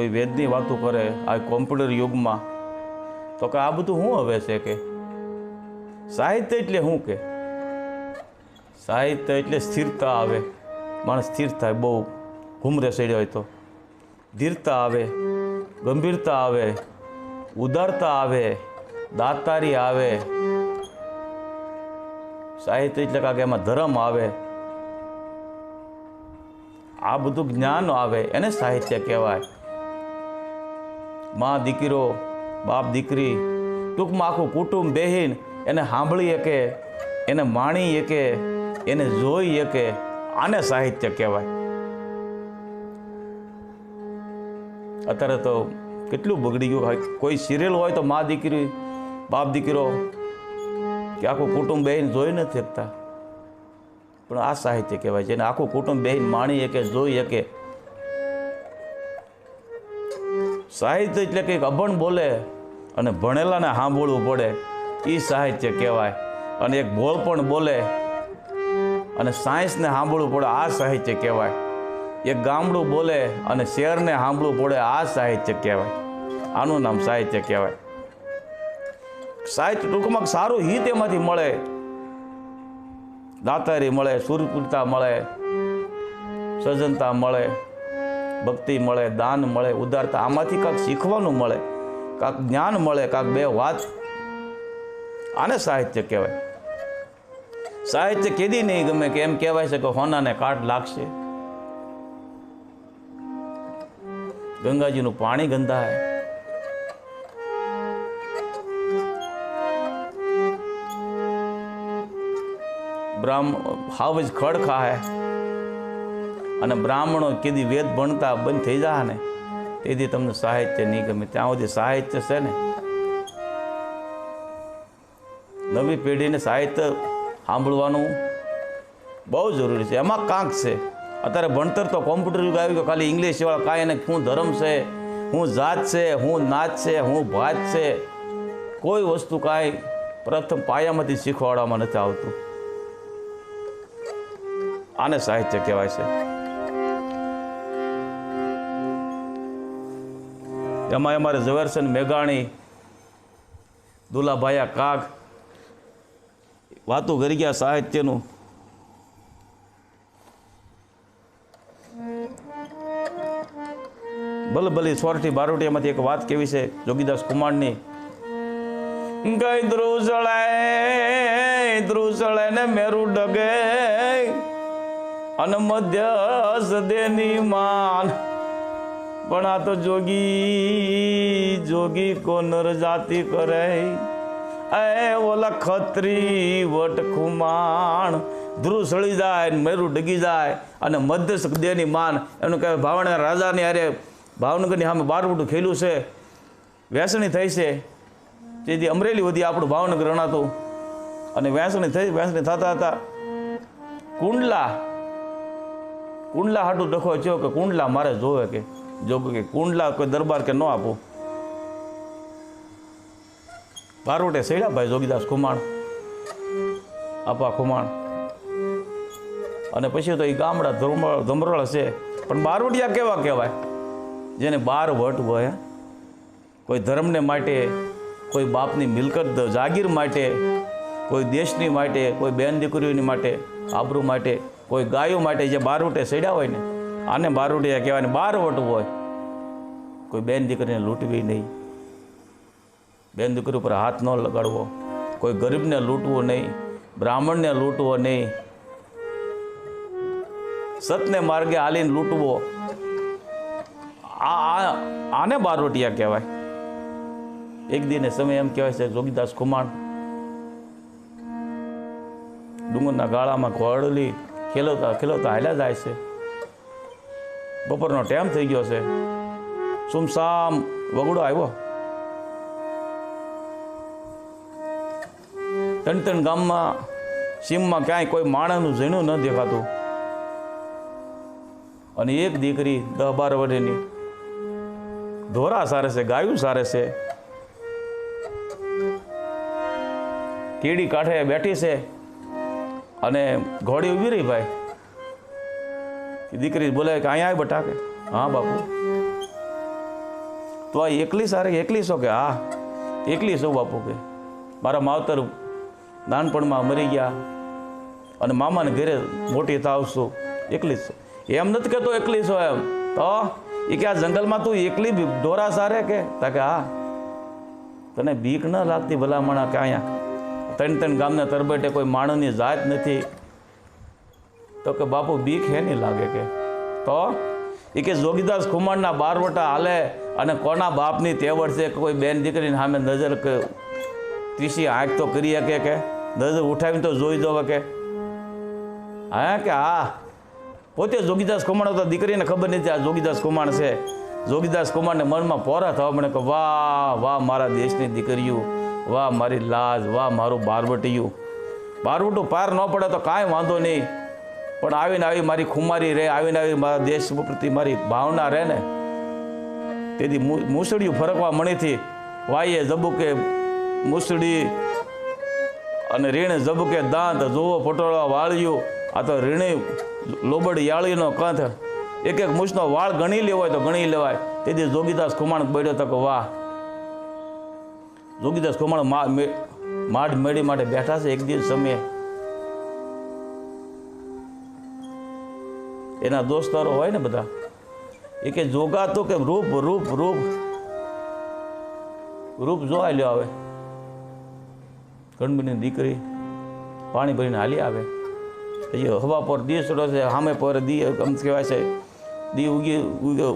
કોઈ વેદની વાતો કરે આ કોમ્પ્યુટર યુગમાં, તો કે આ બધું શું હવે છે કે? સાહિત્ય એટલે શું કે? સાહિત્ય એટલે સ્થિરતા આવે. માણસ સ્થિર થાય, બહુ ઘૂમરે સડ્યો હોય તો. ધીરતા આવે, ગંભીરતા આવે, ઉદારતા આવે, દાતારી આવે. સાહિત્ય એટલે કાંક એમાં ધર્મ આવે. આ બધું જ્ઞાન આવે, એને સાહિત્ય કહેવાય. મા દીકરો, બાપ દીકરી, ટૂંકમાં આખું કુટુંબ બેહીન એને સાંભળી શકે, એને માણી શકે, એને જોઈ શકે, આને સાહિત્ય કહેવાય. અત્યારે તો કેટલું બગડી ગયું હોય. કોઈ સિરિયલ હોય તો મા દીકરી, બાપ દીકરો, કે આખું કુટુંબ બેહીન જોઈ નથી શકતા. પણ આ સાહિત્ય કહેવાય જેને આખું કુટુંબ બેહીન માણી શકે, જોઈ શકે સાહિત્ય એટલે કંઈક અભણ બોલે અને ભણેલાને સાંભળવું પડે. એ સાહિત્ય કહેવાય. અને એક બોલ પણ બોલે અને સાયન્સને સાંભળવું પડે, આ સાહિત્ય કહેવાય. એક ગામડું બોલે અને શહેરને સાંભળવું પડે, આ સાહિત્ય કહેવાય. આનું નામ સાહિત્ય કહેવાય. સાહિત્ય ટૂંકમાં સારું હિત એમાંથી મળે. દાતારી મળે સુરપુરતા મળે, સજ્જનતા મળે. ભક્તિ મળે, દાન મળે ઉદારતા આમાંથી કાંક શીખવાનું મળે, કાંક જ્ઞાન મળે, કાંક બે વાત. આને સાહિત્ય કહેવાય. સાહિત્ય કેદી નહીં ગમે કે એમ કહેવાય છે કે હોનાને કાટ લાગશે. ગંગાજીનું પાણી ગંધાય. બ્રાહ્મ હાવ જ ખડ ખાહે અને બ્રાહ્મણો કીધી વેદ ભણતા બંધ થઈ જાય ને. તેથી તમને સાહિત્ય નહીં ગમે. ત્યાં સુધી સાહિત્ય છે ને. નવી પેઢીને સાહિત્ય સાંભળવાનું બહુ જરૂરી છે. એમાં કાંક છે. અત્યારે ભણતર તો કોમ્પ્યુટર યુગ આવી ગયો. ખાલી ઇંગ્લિશ વાળા કાંઈ એને શું ધર્મ છે, હું જાત છે, હું નાચ છે, હું ભાત છે. કોઈ વસ્તુ કાંઈ પ્રથમ પાયામાંથી શીખવાડવામાં નથી આવતું. આને સાહિત્ય કહેવાય છે. એમાં અમારે ઝવેરસન મેઘાણી, દુલાભાયા કાગ, વાતો કરી ગયા સાહિત્યનું. ભલે સોરઠી બારોટીયામાંથી એક વાત કેવી છે જોગીદાસ કુમારની? ગઈ ધ્રુસળે ધ્રુસળે ને મેરું ડગે, અને મધ્ય સદેની માન પણ આ તો જોગી જોગી કોનર જાતિ કરે. એ ઓલા ખત્રી વટ ખુમાણ ધ્રુવ સળી જાય મેરું ડગી જાય અને મધ્ય દેહની માન. એનું કહેવાય ભાવનગર રાજાની હારે ભાવનગરની સામે બારવટું ખેલું છે. વેસણી થઈ છે. જેથી અમરેલી વધી આપણું ભાવનગર રણાતું અને વેસણી થઈ, વેસણી થતા હતા. કુંડલા કુંડલા હાટું ડખો થયો કે કુંડલા મારે જોવે કે જો કે કુંડલા કોઈ દરબાર કે ન આપો. પારોટે સૈડાભાઈ જોગીદાસ ખુમાણ, આપા ખુમાણ. અને પછી તો એ ગામડા ધમરોળ છે પણ બારવટિયા કેવા કહેવાય? જેને બાર વટ હોય, કોઈ ધર્મને માટે, કોઈ બાપની મિલકત જાગીર માટે, કોઈ દેશની માટે, કોઈ બેન દીકરીઓની માટે, આબરૂ માટે, કોઈ ગાયો માટે જે બારવટે સડ્યા હોય ને આને બારોડિયા કહેવાય બાર વટ હોય. કોઈ બેન દીકરીને લૂંટવી નહીં. બેન દીકરી ઉપર હાથ ન લગાડવો. કોઈ ગરીબને લૂંટવો નહીં. બ્રાહ્મણને લૂંટવો નહીં. સતને માર્ગે હાલીને લૂંટવો. આ- આને બારોટિયા કહેવાય. એક દિને સમય એમ કહેવાય છે, જોગીદાસ કુમાર ડુંગરના ગાળામાં ઘોડલી ખેલવતા ખેલવતા હાલ્યા જાય છે. બપોરનો ટાઈમ થઈ ગયો છે. સુમસામ વગડો આવ્યો. ત્રણ ગામમાં, સીમમાં ક્યાંય કોઈ માણસનું ઝીણું ન દેખાતું. અને એક દીકરી દહ બાર વર્ષની. ધોરા સારે છે, ગાયું સારે છે. કેડી કાંઠે બેઠી છે. અને ઘોડી ઊભી રહી ભાઈ. દીકરી બોલે કે અહીંયા બટા કે હા, બાપુ. તો આ એકલી સારી એકલી છો કે? હા એકલી છો બાપુ કે. મારા માવતર નાનપણમાં મરી ગયા અને મામાને ઘરે મોટી થાવશું એકલી જ છું એમ નથી કહેતો એકલી છો એમ. તો એ કે આ જંગલમાં તું એકલી ડોરા સારે કે? તા કે, હા. તને બીક ન લાગતી ભલામણા કે અહીંયા? ત્રણ ત્રણ ગામના તરબેટે કોઈ માણસની જાત નથી. તો કે બાપુ બીક હે નહીં લાગે કે? તો? એ કે જોગીદાસ ખુમાણના બારવટા હાલે અને કોના બાપની તેવડ છે કોઈ બેન દીકરીને સામે નજર ત્રીસી આંખ તો કરી શકે કે? નજર ઉઠાવીને તો જોઈ દો કે? હા કે હા? પોતે જોગીદાસ કુમાણ તો દીકરીને ખબર નથી આ જોગીદાસ કુમાણ છે. જોગીદાસ કુમારને મનમાં પોરા થવા મને કે વાહ વાહ મારા દેશની દીકરીઓ, વાહ મારી લાજ, વાહ મારું બારવટિયું. બારવટું પાર ન પડે તો કાંઈ વાંધો નહીં. પણ આવીને આવી મારી ખુમારી રહે આવીને આવી મારા દેશ પ્રતિ મારી ભાવના રહે ને. તેથી મૂસળિયું ફરકવા મણીથી વાઈએ જબુકે મૂસળી અને રીણે જબુકે દાંત જોવો પટોળા વાળ્યું, આ તો રીણે લોબડ યાળીનો કંથ એક એક મૂછનો વાળ ગણી લેવો હોય તો ગણી લેવાય. તેથી જોગીદાસ ખુમાણ બળ્યો તો કે વાહ. જોગીદાસ ખુમાણ મા, મે- મેળી માટે બેઠા છે એક દિવસ સમયે. એના દોસ્તારો હોય ને બધા, એ કે જોગા તો કે રૂપ રૂપ રૂપ. રૂપ જોવા લ્યો આવે. ગણબીની દીકરી પાણી ભરીને હાલી આવે. એ હવા પર દી ચડો છે સામે પર દી આમ કહેવાય છે. દી ઉગી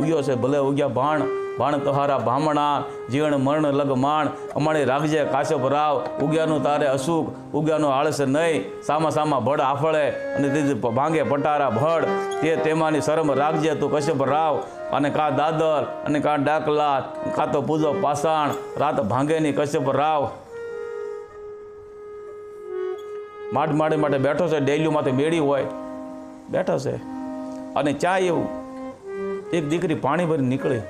ઉગ્યો છે, ભલે ઉગ્યા ભાણ. ભાણ તહારા ભામણા જીવણ મરણ લગમાણ માણ રાખજે કાશ્યપ, રાવ, ઉગ્યાનું તારે અસુખ ઉગ્યાનું આળસ નહીં, સામા સામા ભડ આફળે, અને તે ભાંગે પટારા ભડ, તે તેમાંની શરમ રાખજે તું કશ્યપ, રાવ, અને કા દાદર, અને કા ડાકલા, કાં તો પૂજો પાષાણ, રાત ભાંગેની કશ્યપ, રાવ. માડ માડી માટે બેઠો છે ડેલીમાંથી મેળી હોય. બેઠો છે. અને ચા એવું. એક દીકરી પાણી ભરી નીકળી.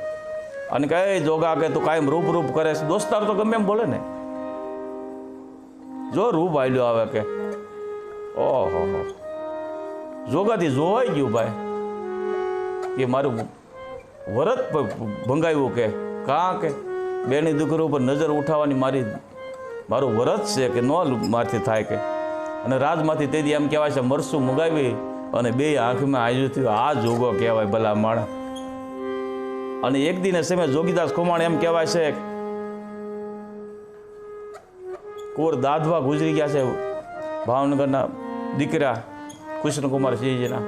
અને કહે જોગા કે તું કાયમ રૂપ રૂપ કરે છે. દોસ્તાર તો ગમે એમ બોલે ને. જો રૂપ આવેલું આવે કે. ઓહો હો. જોગાથી જોવાઈ ગયું ભાઈ. એ મારું વરત ભંગાયું કે, કાં કે, બેની દીકરી ઉપર નજર ઉઠાવવાની મારી, મારું વરત છે કે ન મારથી થાય કે. અને રાજમાંથી તેથી એમ કહેવાય છે, મરસું મગાવી અને બે આંખમાં આવ્યું થયું. આ જોગો કહેવાય ભલા માણસ. અને એક દિને સમય જોગીદાસ કુમાર એમ કહેવાય છે કોર દાદવા ગુજરી ગયા છે, ભાવનગરના દીકરા કૃષ્ણકુમાર સિંહજીના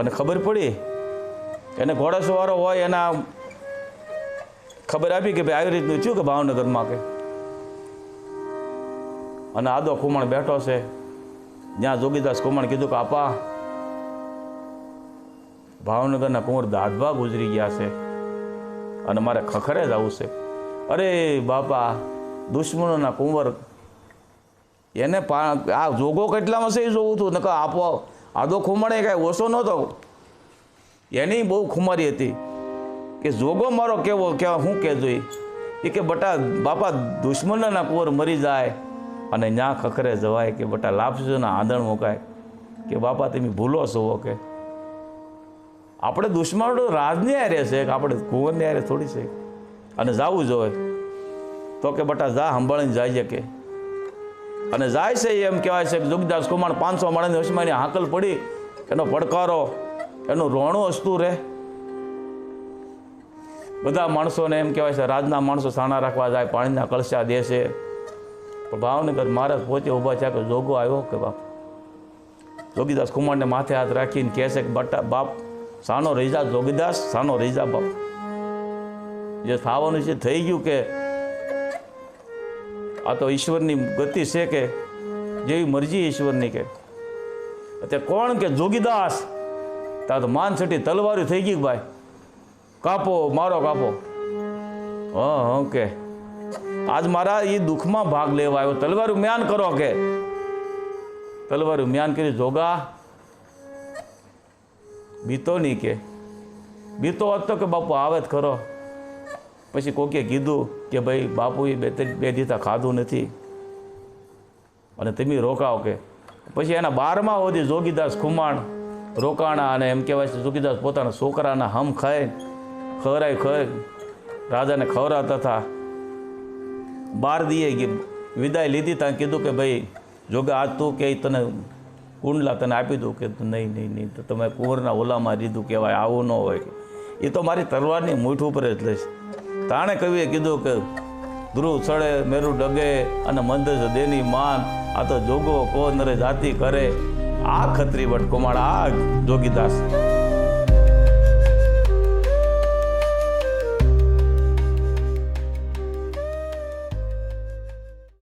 અને ખબર પડી, એને ઘોડાસવારો હોય એના ખબર આપી કે ભાઈ આવી રીતનું થયું કે ભાવનગરમાં કે. અને આદો ખુમાણ બેઠો છે જ્યાં જોગીદાસ ખુમાણ કીધું કે, આપા ભાવનગરના કુંવર દાદભા ગુજરી ગયા છે અને મારે ખખરે જવું છે. અરે બાપા, દુશ્મનોના કુંવર, એને પા, આ જોગો કેટલામાં છે એ જોવું હતું નકર આપો આદો ખુમાણે કાંઈ ઓછો નહોતો. એની બહુ ખુમારી હતી કે જોગો મારો કેવો, કે હું કહેજો. એ? કે બટા, બાપા, દુશ્મનના કુંવર મરી જાય અને ન્યા ખખરે જવાય કે બટા લાપસીઓના આંધણ મુકાય. કે બાપા, તમે ભૂલો છો કે? આપણે દુશ્મનો રાજની હારે છે કે આપણે કુંવરની હારે, થોડી છે. અને જવું જોઈએ તો કે બટા જા સંભાળીને જાય કે. અને જાય છે એમ કહેવાય છે જોગદાસ કુમાર પાંચસો માણસની હસમાની હાકલ પડી, એનો પડકારો, એનું રોણું હસતું રહે. બધા માણસોને એમ કહેવાય છે, રાજના માણસો સાણા રાખવા જાય, પાણીના કળશા દે છે. પણ ભાવનગર મહારાજ પોતે ઊભા થયા કે જોગો આવ્યો કે બાપ? જોગીદાસ કુમારને માથે હાથ રાખીને કહે છે કે બટા બાપ સાનો રહીજા જોગીદાસ, સાનો રહીજા બાપ. જે થવાનું છે થઈ ગયું કે આ તો ઈશ્વરની ગતિ છે કે જેવી મરજી ઈશ્વરની કે. તે કોણ કે જોગીદાસ? તા તો માન છટી તલવારી થઈ ગઈ ભાઈ? કાપો, મારો કાપો. હ, હા, કે. આજ મારા એ દુઃખમાં ભાગ લેવા આવ્યો. તલવારું મ્યાન કરો કે. તલવારું મ્યાન કરી જોગા બીતો નહીં કે. બીતો હોત કે બાપુ આવે જ ખરો. પછી કોકે કીધું કે ભાઈ બાપુએ બે બે દીધા ખાધું નથી. અને તમે રોકાવ કે. પછી એના બારમાં સુધી જોગીદાસ ખુમાણ, રોકાણા અને એમ કહેવાય છે જોગીદાસ પોતાના છોકરાના હમ ખાય, ખવરાય ખય રાજાને ખવરાતા હતા. બાર દીએ વિદાય લીધી ત્યાં કીધું કે ભાઈ, જોગે આજ તું કે તને કુંડલા તને આપી દઉં કે નહીં નહીં નહીં. તો તમે કુંવરના ઓલામાં દીધું કહેવાય, આવું ન હોય. એ તો મારી તલવારની મૂઠ ઉપર જ લઈશ. તાણે કવિએ કીધું કે ધ્રુવ ચડે, મેરુ ડગે અને મંદ દેની માન. આ તો જોગો કો નરે જાતિ કરે. આ ખત્રી વટ કુમાર, આ જોગીદાસ.